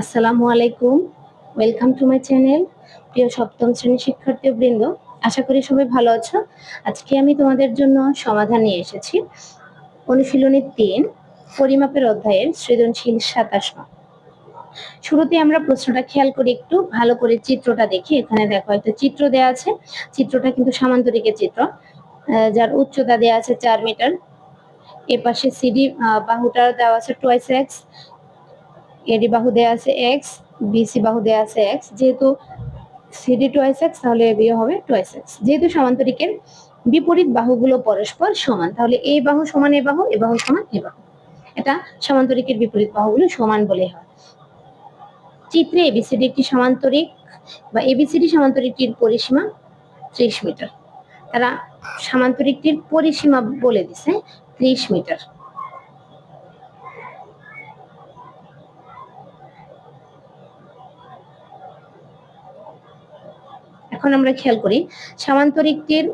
আসসালামু আলাইকুম। Welcome to my channel প্রিয় সপ্তম শ্রেণির শিক্ষার্থীবৃন্দ। আশা করি সবাই ভালো আছো। আজকে আমি তোমাদের জন্য সমাধান নিয়ে এসেছি। অনুশীলনী তিন, পরিমাপের অধ্যায়ের সৃজনশীল সাতাশ। শুরুতে আমরা প্রশ্নটা খেয়াল করি একটু, ভালো করে চিত্রটা দেখি। এখানে দেখো, একটা চিত্র দেওয়া আছে। চিত্রটা কিন্তু সামান্তরিকের চিত্র। যার উচ্চতা দেওয়া আছে চার মিটার। এ পাশে সিডি বাহুটা দেওয়া আছে টোয়াইস এক্স এডি বাহু দেওয়া আছে এক্স বিসি বাহু দেওয়া আছে এক্স যেহেতু সিডি টোয়াইস এক্স তাহলে এবি হবে টোয়াইস এক্স যেহেতু সমান্তরিকের বিপরীত বাহুগুলো পরস্পর সমান, তাহলে এই বাহু সমান এ বাহু এ বাহু সমান এ বাহু। এটা সমান্তরিকের বিপরীত বাহুগুলো সমান বলে হয়। চিত্রে এবিসিডি একটি সমান্তরিক বা এবিসিডি সমান্তরিকটির পরিসীমা ত্রিশ মিটার। তারা সমান্তরিকটির পরিসীমা বলে দিছে ত্রিশ মিটার। এখন আমরা খেয়াল করি, সামান্তরিকটির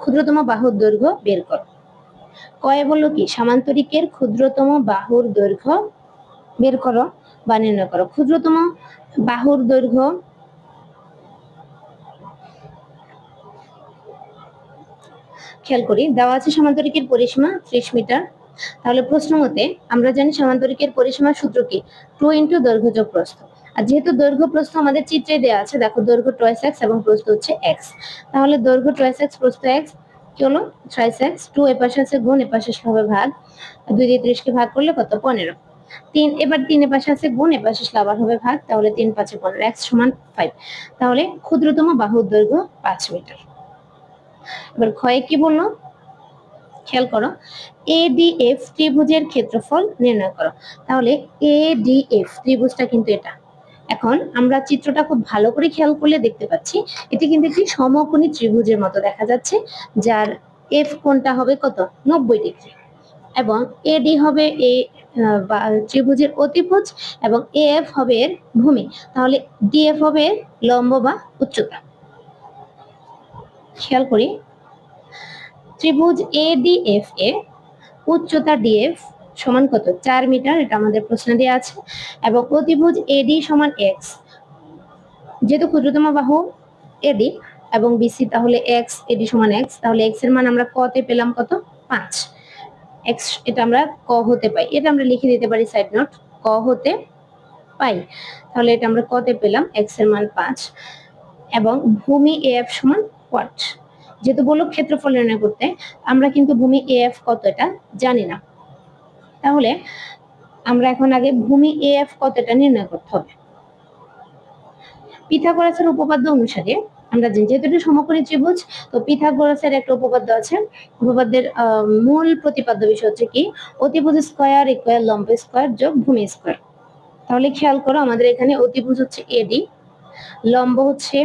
ক্ষুদ্রতম বাহুর দৈর্ঘ্য বের কর। কয়ে বলল কি? সামান্তরিকের ক্ষুদ্রতম বাহুর দৈর্ঘ্য বের করো বা নির্ণয় করো। ক্ষুদ্রতম বাহুর দৈর্ঘ্য খেয়াল করি, দেওয়া আছে সমান্তরিকের পরিসীমা ত্রিশ মিটার। তাহলে প্রশ্ন মতে, আমরা জানি সমান্তরিকের পরিসীমার সূত্র কি? টু ইন্টু দৈর্ঘ্য যোগ প্রস্থ আর যেহেতু দৈর্ঘ্য প্রস্থ আমাদের চিত্রে দেওয়া আছে, দেখো দৈর্ঘ্য টয়েস এক্স এবং প্রস্থ হচ্ছে এক্স তাহলে দৈর্ঘ্য টয়েস এক্স প্রস্থ এক্স কি হলো ট্রাইস এক্স টু এপাশে আছে গুণ এপাশে হবে ভাগ। দুই দিয়ে ত্রিশকে ভাগ করলে কত? পনেরো। তিন, এবার তিন এপাশে আছে গুণ এপাশে আবার হবে ভাগ, তাহলে তিন পাঁচে পনেরো এক্স সমান ফাইভ তাহলে ক্ষুদ্রতম বাহুর দৈর্ঘ্য পাঁচ মিটার। এবার ক্ষয়ে কি বলল? খেয়াল করো এডিএফ ত্রিভুজের ক্ষেত্রফল নির্ণয় করো। তাহলে এডিএফ ত্রিভুজটা কিন্তু এটা। এখন আমরা চিত্রটা খুব ভালো করে খেয়াল করলে দেখতে পাচ্ছি, এটি কিন্তু একটি সমকোণী ত্রিভুজের মতো দেখা যাচ্ছে, যার এফ কোণটা হবে কত? নব্বই ডিগ্রি। এবং এডি হবে এ ত্রিভুজের অতিভুজ, এবং এএফ হবে এর ভূমি। তাহলে ডিএফ হবে এর লম্ব বা উচ্চতা। খেয়াল করি। ত্রিভুজ এ ডি এফ এ উচ্চতা ডিএফ সমান কত? চার মিটার, এটা আমাদের প্রশ্নে দেওয়া আছে। এবং অতিভুজ এডি সমান এক্স। যেহেতু ক্ষুদ্রতম বাহু এডি এবং বিসি, তাহলে এক্স, এডি সমান এক্স। তাহলে এক্সের মান আমরা কতে পেলাম কত? পাঁচ। এক্স, এটা আমরা ক হতে পাই। এটা আমরা লিখে দিতে পারি সাইড নোট, ক হতে পাই। তাহলে এটা আমরা কতে পেলাম, এক্সের মান পাঁচ। এবং ভূমি এফ সমান ওয়াট। যেহেতু বলল ক্ষেত্রফল নির্ণয় করতে, আমরা কিন্তু ভূমি এফ কত এটা জানি না। তাহলে আমরা এখন আগে ভূমি এফ কতটা নির্ণয় করতে হবে? পিথাগোরাসের উপপাদ্য অনুসারে আমরা যেহেতু এটা সমকোণী ত্রিভুজ, তো পিথাগোরাসের একটা উপপাদ্য আছে। উপপাদ্যের মূল প্রতিপাদ্য বিষয় হচ্ছে কি? অতিভুজ স্কয়ার ইকুয়াল লম্ব স্কয়ার যোগ ভূমি স্কয়ার। তাহলে খেয়াল করো আমাদের এখানে অতিভুজ হচ্ছে এডি লম্ব হচ্ছে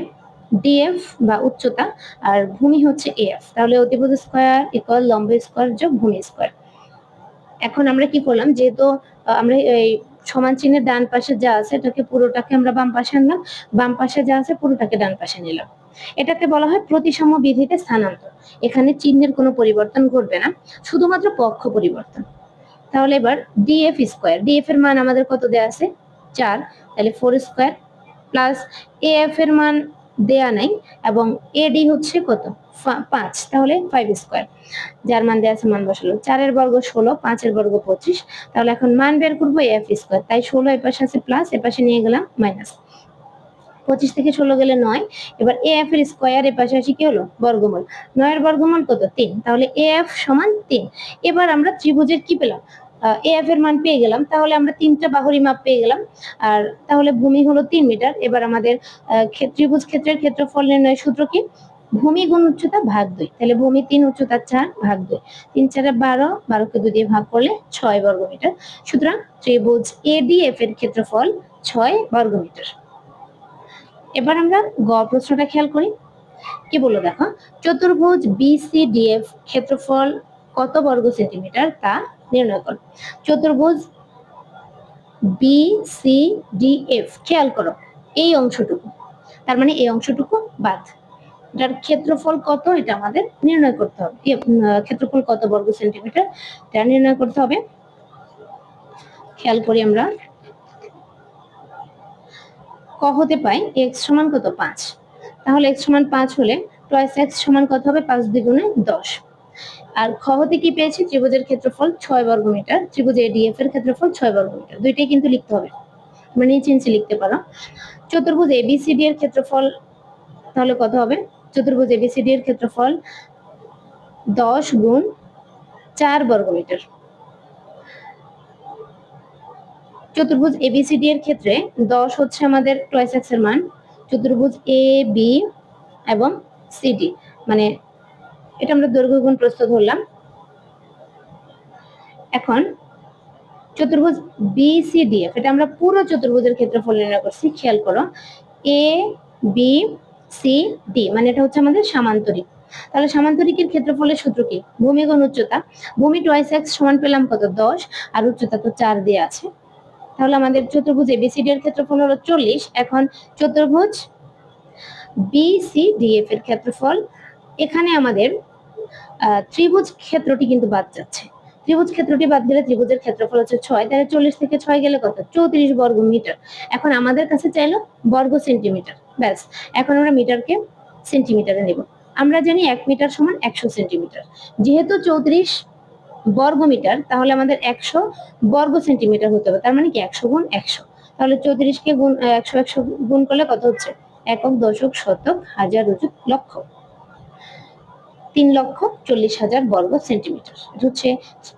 ডিএফ বা উচ্চতা, আর ভূমি হচ্ছে এফ। তাহলে অতিভুজ স্কয়ার ইকুয়াল লম্ব স্কয়ার যোগ ভূমি স্কয়ার। এখন আমরা কি করলাম, যেহেতু আমরা এই সমান চিহ্নের ডান পাশে যা আছে, এটাকে পুরোটাকে আমরা বাম পাশে আনলাম, বাম পাশে যা আছে, পুরোটাকে ডান পাশে নিলাম। এটাকে বলা হয় প্রতিসম বিধিতে স্থানান্তর। এখানে চিহ্নের কোনো পরিবর্তন ঘটবে না, শুধুমাত্র পক্ষ পরিবর্তন। তাহলে এবার ডিএফ স্কোয়ার ডিএফ এর মান আমাদের কত দেয়া আছে? চার, তাহলে ফোর স্কোয়ার প্লাস এএফ এর মান দেয়া নাই এবং এডি হচ্ছে কত? পাঁচ। তাহলে ফাইভ স্কোয়ার যার মান দেয়া আছে মান বসালো। চারের বর্গ ষোলো, পাঁচের বর্গ পঁচিশ। তাহলে এখন মান বের করব এফ স্কোয়ার তাই ষোলো এপাশে আছে প্লাস এপাশে নিয়ে গেলাম মাইনাস পঁচিশ থেকে ষোলো গেলে নয়। এবার এ এফ এর স্কোয়ার এর পাশাপাশি কি হলো? বর্গমূল। নয়ের বর্গমূল কত? তিন। তাহলে এ এফ সমান তিন। এবার আমরা ত্রিভুজের কি পেলাম? এফ এর মান পেয়ে গেলাম। তাহলে আমরা তিনটা বাহুরি মাপ পেয়ে গেলাম। আর তাহলে ভূমি হলো তিন মিটার। এবার আমাদের ত্রিভুজ ক্ষেত্রের ক্ষেত্রফল নির্ণয় সূত্র কি? ভূমি গুণ উচ্চতা ভাগ দুই। তাহলে ভূমি তিন, উচ্চতা চার, ভাগ দুই। তিন চারে বারো, বারোকে দুই দিয়ে ভাগ করলে ছয় বর্গ মিটার। সুতরাং ত্রিভুজ এডিএফ এর ক্ষেত্রফল ছয় বর্গ মিটার। এবার আমরা গ প্রশ্নটা খেয়াল করি। কি বলল দেখো? চতুর্ভুজ বিসিডিএফ ক্ষেত্রফল কত বর্গ সেন্টিমিটার তা নির্ণয় করো। চতুর্ভুজ বি সি ডি এফ খেয়াল করো, এই অংশটুকু। তার মানে এই অংশটুকু বাদ। এটার ক্ষেত্রফল কত, এটা আমাদের নির্ণয় করতে হবে। ক্ষেত্রফল কত বর্গ সেন্টিমিটার, এটা নির্ণয় করতে হবে। খেয়াল করি আমরা। ক হতে পাই এক্স সমান কত? পাঁচ। তাহলে এক্স সমান পাঁচ হলে টয়েস এক্স সমান কত হবে? পাঁচ দ্বিগুণে দশ। আর খ হতে কি পেয়েছি? ত্রিভুজের ক্ষেত্রফল ছয় বর্গ মিটার, ত্রিভুজ এডিএফ এর ক্ষেত্রফল ছয় বর্গ মিটার। দুইটাই কিন্তু লিখতে হবে। তোমরা নিচে নিচে লিখতে পারো। চতুর্ভুজ এবিসিডি এর ক্ষেত্রফল তাহলে কত হবে? চতুর্ভুজ এবিসিডি এর ক্ষেত্রফল দশ গুণ চার বর্গ মিটার। চতুর্ভুজ এবিসিডি এর ক্ষেত্রে দশ হচ্ছে আমাদের টয়েস এক্সের মান। চতুর্ভুজ এ বি এবং সিডি মানে এটা আমরা দৈর্ঘ্য গুণ প্রস্থ ধরলাম। এখন চতুর্ভুজ বি সি ডি এফ এটা আমরা পুরো চতুর্ভুজের ক্ষেত্রফল নির্ণয় করছি, খেয়াল করো। এ বি সি ডি মানে এটা হচ্ছে আমাদের সামান্তরিক। তাহলে সামান্তরিকের ক্ষেত্রফলের সূত্র কি? ভূমি গুণ উচ্চতা। ভূমি টয়েস এক্স সমান পেলাম কত? দশ। আর উচ্চতা তো চার দিয়ে আছে। তাহলে আমাদের চতুর্ভুজ এবিসিডি এর ক্ষেত্রফল হলো চল্লিশ। এখন চতুর্ভুজ বিসিডিএফ এর ক্ষেত্রফল এখানে আমাদের ত্রিভুজ ক্ষেত্রটি কিন্তু বাদ যাচ্ছে। ত্রিভুজ ক্ষেত্রটি বাদ গেলে ত্রিভুজের ক্ষেত্রফল হচ্ছে ছয়, তাহলে চল্লিশ থেকে ছয় গেলে কত? চৌত্রিশ বর্গ মিটার। এখন আমাদের কাছে চাইলো বর্গ সেন্টিমিটার। ব্যাস, এখন আমরা মিটারকে সেন্টিমিটারে নেব। আমরা জানি এক মিটার সমান একশো সেন্টিমিটার। যেহেতু চৌত্রিশ বর্গ মিটার, তাহলে আমাদের একশো বর্গ সেন্টিমিটার হতে হবে। তার মানে কি একশো গুণ একশো? তাহলে চৌত্রিশকে গুণ, একশো একশো গুণ করলে কত হচ্ছে? একক দশক শতক হাজার লক্ষ। তিন লক্ষ চল্লিশ হাজার বর্গ সেন্টিমিটার। এটা হচ্ছে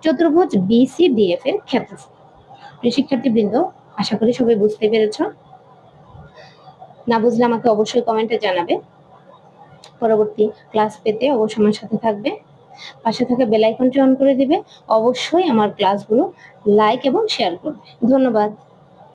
চতুর্ভুজ বিসি ডিএফ এর ক্ষেত্রফল। প্রিয় শিক্ষার্থীবৃন্দ, আশা করি সবাই বুঝতে পেরেছ। না বুঝলে আমাকে অবশ্যই কমেন্টে জানাবে। পরবর্তী ক্লাস পেতে অবশ্যই আমার সাথে থাকবে। পাশে থাকা বেল আইকনটি অন করে দিবে। অবশ্যই আমার ক্লাসগুলো লাইক এবং শেয়ার করবে। ধন্যবাদ।